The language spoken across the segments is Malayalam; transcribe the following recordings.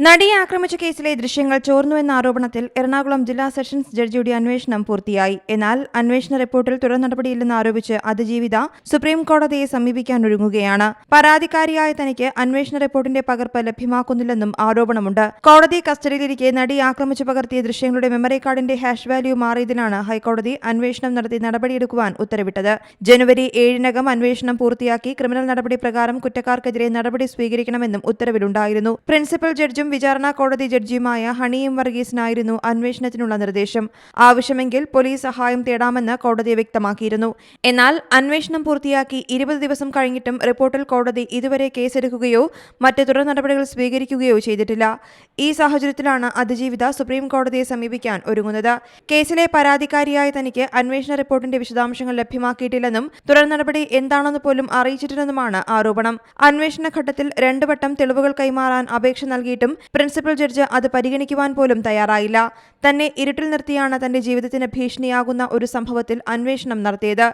നടിയെ ആക്രമിച്ച കേസിലെ ദൃശ്യങ്ങൾ ചോർന്നുവെന്ന ആരോപണത്തിൽ എറണാകുളം ജില്ലാ സെഷൻസ് ജഡ്ജിയുടെ അന്വേഷണം പൂർത്തിയായി. എന്നാൽ അന്വേഷണ റിപ്പോർട്ടിൽ തുടർ നടപടിയില്ലെന്ന് ആരോപിച്ച് അതിജീവിത സുപ്രീം കോടതിയെ സമീപിക്കാനൊരുങ്ങുകയാണ് പരാതിക്കാരിയായ തനിക്ക് അന്വേഷണ റിപ്പോർട്ടിന്റെ പകർപ്പ് ലഭ്യമാക്കുന്നില്ലെന്നും ആരോപണമുണ്ട്. കോടതി കസ്റ്റഡിയിലിരിക്കെ നടി ആക്രമിച്ചു പകർത്തിയ ദൃശ്യങ്ങളുടെ മെമ്മറി കാർഡിന്റെ ഹാഷ് വാല്യൂ മാറിയതിനാണ് ഹൈക്കോടതി അന്വേഷണം നടത്തി നടപടിയെടുക്കുവാൻ ഉത്തരവിട്ടത്. ജനുവരി ഏഴിനകം അന്വേഷണം പൂർത്തിയാക്കി ക്രിമിനൽ നടപടി പ്രകാരം കുറ്റക്കാർക്കെതിരെ നടപടി സ്വീകരിക്കണമെന്നും ഉത്തരവിലുണ്ടായിരുന്നു. പ്രിൻസിപ്പൽ ജഡ്ജും വിചാരണ കോടതി ജഡ്ജിയുമായ ഹണിയും വർഗീസിനായിരുന്നു അന്വേഷണത്തിനുള്ള നിർദ്ദേശം. ആവശ്യമെങ്കിൽ പോലീസ് സഹായം തേടാമെന്ന് കോടതി വ്യക്തമാക്കിയിരുന്നു. എന്നാൽ അന്വേഷണം പൂർത്തിയാക്കി ഇരുപത് ദിവസം കഴിഞ്ഞിട്ടും റിപ്പോർട്ടിൽ കോടതി ഇതുവരെ കേസെടുക്കുകയോ മറ്റ് തുടർ നടപടികൾ സ്വീകരിക്കുകയോ ചെയ്തിട്ടില്ല. ഈ സാഹചര്യത്തിലാണ് അതിജീവിത സുപ്രീം കോടതിയെ സമീപിക്കാൻ ഒരുങ്ങുന്നത്. കേസിലെ പരാതിക്കാരിയായ തനിക്ക് അന്വേഷണ റിപ്പോർട്ടിന്റെ വിശദാംശങ്ങൾ ലഭ്യമാക്കിയിട്ടില്ലെന്നും തുടർ നടപടി എന്താണെന്ന് പോലും അറിയിച്ചിട്ടില്ലെന്നുമാണ് ആരോപണം. അന്വേഷണ ഘട്ടത്തിൽ രണ്ടു വട്ടം തെളിവുകൾ കൈമാറാൻ അപേക്ഷ നൽകിയിട്ടും പ്രിൻസിപ്പൽ ജഡ്ജ് അത് പരിഗണിക്കുവാൻ പോലും തയ്യാറായില്ല. തന്നെ ഇരുട്ടിൽ നിർത്തിയാണ് തന്റെ ജീവിതത്തിന് ഭീഷണിയാകുന്ന ഒരു സംഭവത്തിൽ അന്വേഷണം നടത്തിയത്.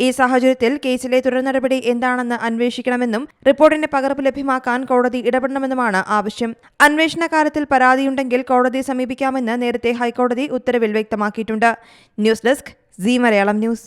ഈ സാഹചര്യത്തിൽ കേസിലെ തുടർ നടപടി എന്താണെന്ന് അന്വേഷിക്കണമെന്നും റിപ്പോർട്ടിന്റെ പകർപ്പ് ലഭ്യമാക്കാൻ കോടതി ഇടപെടണമെന്നുമാണ് ആവശ്യം. അന്വേഷണ കാലത്തിൽ പരാതിയുണ്ടെങ്കിൽ കോടതിയെ സമീപിക്കാമെന്ന് നേരത്തെ ഹൈക്കോടതി ഉത്തരവിൽ വ്യക്തമാക്കിയിട്ടുണ്ട്. News desk C Malayalam news.